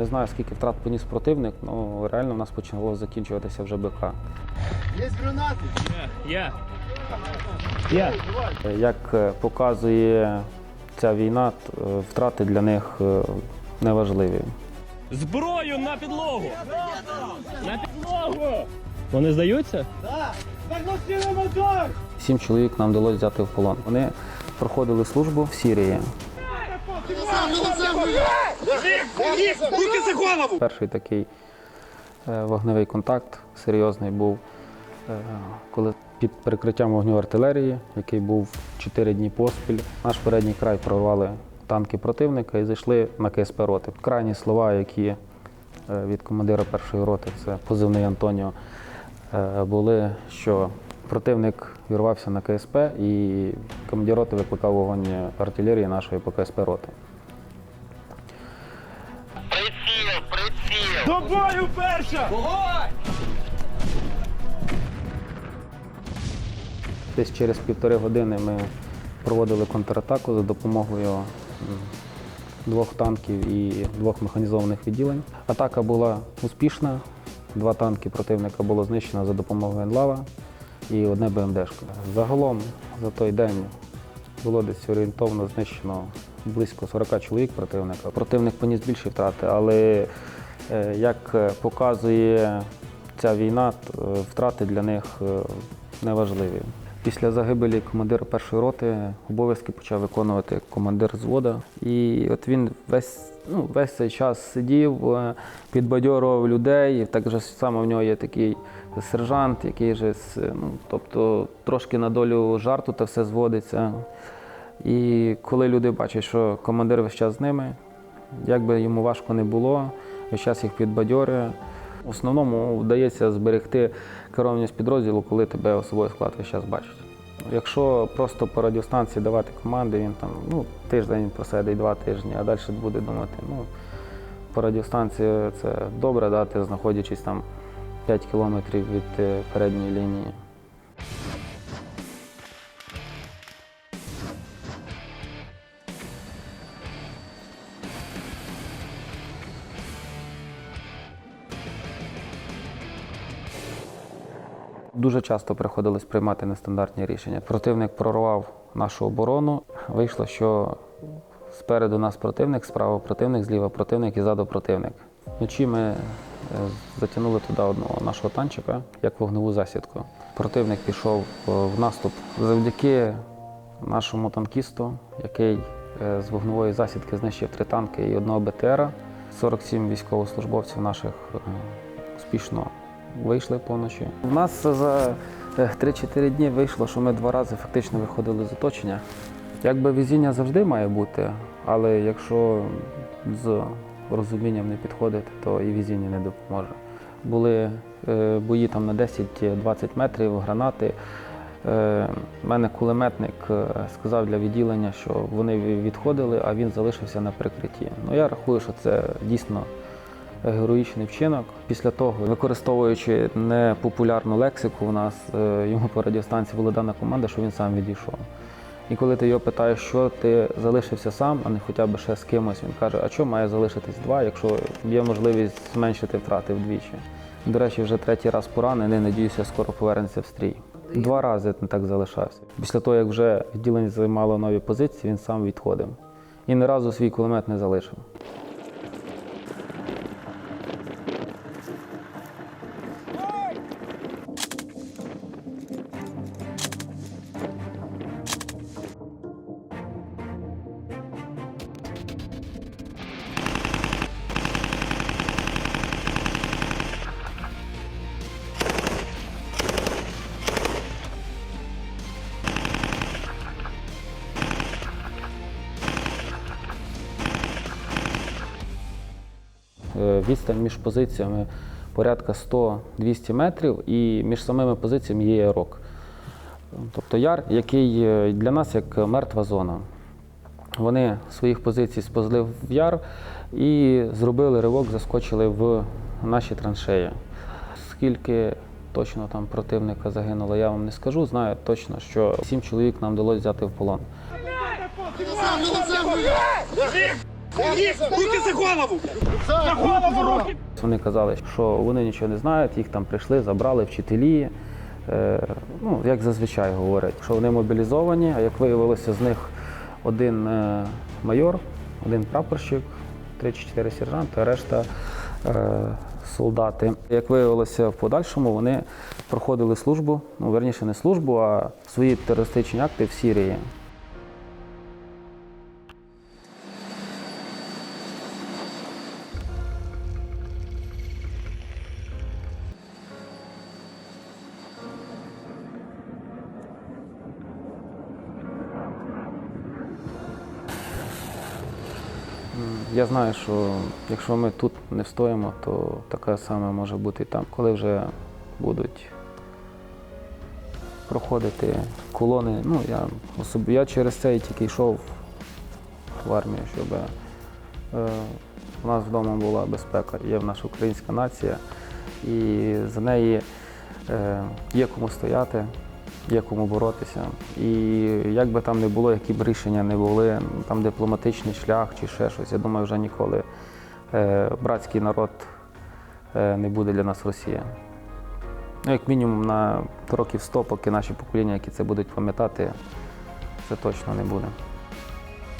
Не знаю, скільки втрат поніс противник, але реально в нас почало закінчуватися вже БК. Є гранати. Я. Я. Як е, показує ця війна, е, втрати для них е, неважливі. Зброю на підлогу! На підлогу! Вони здаються? Сім чоловік нам вдалося взяти в полон. Вони проходили службу в Сірії. Перший такий е, вогневий контакт серйозний був, е, коли під прикриттям вогню артилерії, який був 4 дні поспіль, наш передній край прорвали танки противника і зайшли на КСП роти. Крайні слова, які е, від командира першої роти, це позивний Антоніо, були, що противник вірвався на КСП і командир роти викликав вогонь артилерії нашої по КСП роти. До бою перша! Десь через півтори години ми проводили контратаку за допомогою двох танків і двох механізованих відділень. Атака була успішна. Два танки противника було знищено за допомогою Енлава і одне БМДшко. Загалом за той день було десь орієнтовно знищено близько 40 чоловік противника. Противник поніс більші втрати, але як е, показує ця війна, е, втрати для них е, неважливі. Після загибелі командира першої роти обов'язки почав виконувати командир звода. І от він весь, ну, весь цей час сидів, е, підбадьорував людей. Так же само в нього є такий сержант, який же, ну, тобто трошки на долю жарту та все зводиться. І коли люди бачать, що командир весь час з ними, як би йому важко не було, весь час їх підбадьорює. В основному вдається зберегти керівність підрозділу, коли тебе особовий склад весь час бачить. Якщо просто по радіостанції давати команди, він там ну, тиждень посидить, два тижні, а далі буде думати, ну, по радіостанції це добре дати, знаходячись там 5 кілометрів від е, передньої лінії. Дуже часто приходилось приймати нестандартні рішення. Противник прорвав нашу оборону. Вийшло, що спереду нас противник, справа противник, зліва противник і ззаду противник. Вночі ми е, затягнули туди одного нашого танчика як вогневу засідку. Противник пішов е, в наступ завдяки нашому танкісту, який е, з вогневої засідки знищив три танки і одного БТРа. 47 військовослужбовців наших успішно вийшли поночі. У нас за е, 3-4 дні вийшло, що ми два рази фактично виходили з оточення. Якби везіння завжди має бути, але якщо з розумінням не підходити, то і везіння не допоможе. Були е, бої там на 10-20 метрів, гранати. Е, У мене кулеметник е, сказав для відділення, що вони відходили, а він залишився на прикритті. Ну я рахую, що це дійсно героїчний вчинок. Після того, використовуючи непопулярну лексику, у нас е, йому по радіостанції була дана команда, що він сам відійшов. І коли ти його питаєш, що ти залишився сам, а не хоча б ще з кимось, він каже, а чому має залишитись два, якщо є можливість зменшити втрати вдвічі. До речі, вже третій раз поранений, надіюся, скоро повернеться в стрій. Два рази не так залишався. Після того, як вже відділення займало нові позиції, він сам відходив. І ні разу свій кулемет не залишив. Відстань між позиціями порядка 100-200 метрів, і між самими позиціями є ярок. Тобто яр, який е, для нас як мертва зона. Вони своїх позицій сповзли в яр і зробили ривок, заскочили в наші траншеї. Скільки точно там противника загинуло, я вам не скажу. Знаю точно, що сім чоловік нам вдалося взяти в полон. Вони казали, що вони нічого не знають, їх там прийшли, забрали вчителі. Е, ну, як зазвичай говорять, що вони мобілізовані, а як виявилося, з них один е, майор, один прапорщик, три чи чотири сержанти, а решта е, солдати. Як виявилося в подальшому, вони проходили службу, ну верніше не службу, а свої терористичні акти в Сірії. Я знаю, що якщо ми тут не встоїмо, то таке саме може бути і там, коли вже будуть проходити колони. Ну, я, особ... я через це і тільки йшов в армію, щоб е, у нас вдома була безпека. Є в наша українська нація, і за неї е, є кому стояти, є кому боротися. І як би там не було, які б рішення не були, там дипломатичний шлях чи ще щось, я думаю, вже ніколи е, братський народ е, не буде для нас Росія. Ну, як мінімум на років 100, поки наші покоління, які це будуть пам'ятати, це точно не буде.